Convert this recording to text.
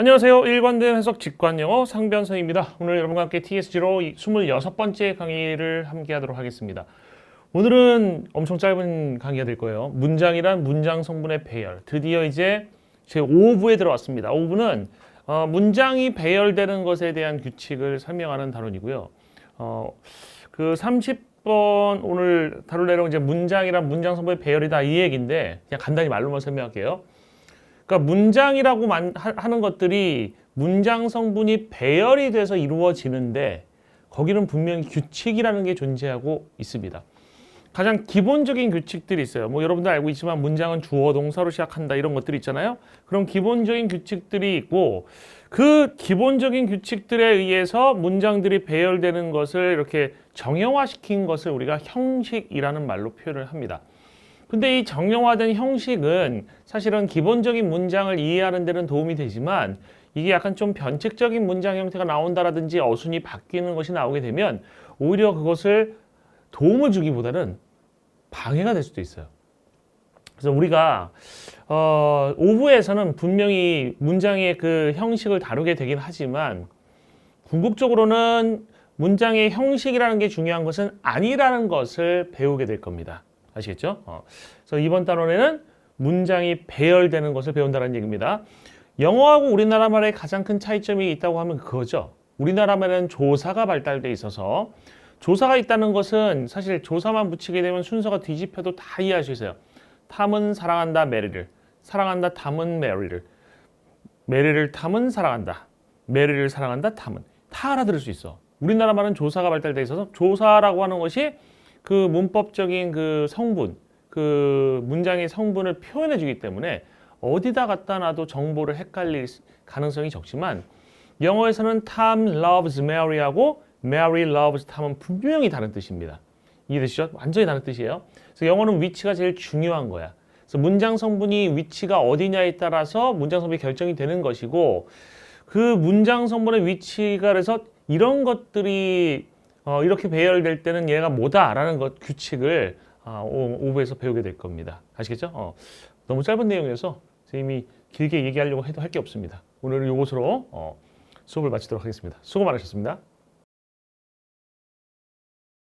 안녕하세요. 일관된 해석 직관영어 상변선입니다. 오늘 여러분과 함께 TSG로 26번째 강의를 함께 하도록 하겠습니다. 오늘은 엄청 짧은 강의가 될 거예요. 문장이란 문장 성분의 배열. 드디어 이제 제 5부에 들어왔습니다. 5부는 어, 문장이 배열되는 것에 대한 규칙을 설명하는 단원이고요. 어, 그 30번 오늘 다룰 내용 이제 문장이란 문장 성분의 배열이다 이 얘기인데 그냥 간단히 말로만 설명할게요. 그러니까 문장이라고 만- 하- 하는 것들이 문장 성분이 배열이 돼서 이루어지는데 거기는 분명히 규칙이라는 게 존재하고 있습니다. 가장 기본적인 규칙들이 있어요. 뭐 여러분들 알고 있지만 문장은 주어 동사로 시작한다 이런 것들이 있잖아요. 그런 기본적인 규칙들이 있고 그 기본적인 규칙들에 의해서 문장들이 배열되는 것을 이렇게 정형화시킨 것을 우리가 형식이라는 말로 표현을 합니다. 근데 이 정형화된 형식은 사실은 기본적인 문장을 이해하는 데는 도움이 되지만 이게 약간 좀 변칙적인 문장 형태가 나온다라든지 어순이 바뀌는 것이 나오게 되면 오히려 그것을 도움을 주기보다는 방해가 될 수도 있어요. 그래서 우리가 어, 5부에서는 분명히 문장의 그 형식을 다루게 되긴 하지만 궁극적으로는 문장의 형식이라는 게 중요한 것은 아니라는 것을 배우게 될 겁니다. 아시겠죠? 어. 그래서 이번 단원에는 문장이 배열되는 것을 배운다는 얘기입니다. 영어하고 우리나라 말의 가장 큰 차이점이 있다고 하면 그거죠. 우리나라 말에는 조사가 발달돼 있어서 조사가 있다는 것은 사실 조사만 붙이게 되면 순서가 뒤집혀도 다 이해할 수 있어요. 탐은 사랑한다 메리를, 사랑한다 탐은 메리를, 메리를 탐은 사랑한다, 메리를 사랑한다 탐은 다 알아들을 수 있어. 우리나라 말은 조사가 발달돼 있어서 조사라고 하는 것이 그 문법적인 그 성분, 그 문장의 성분을 표현해 주기 때문에 어디다 갖다 놔도 정보를 헷갈릴 가능성이 적지만 영어에서는 Tom loves Mary하고 Mary loves Tom은 분명히 다른 뜻입니다. 이해되시죠? 완전히 다른 뜻이에요. 그래서 영어는 위치가 제일 중요한 거야. 그래서 문장 성분이 위치가 어디냐에 따라서 문장 성분이 결정이 되는 것이고 그 문장 성분의 위치가 그래서 이런 것들이 어, 이렇게 배열될 때는 얘가 뭐다라는 것 규칙을 아, 오- 오부에서 배우게 될 겁니다. 아시겠죠? 어, 너무 짧은 내용이어서 선생님이 길게 얘기하려고 해도 할 게 없습니다. 오늘 이것으로 어, 수업을 마치도록 하겠습니다. 수고 많으셨습니다.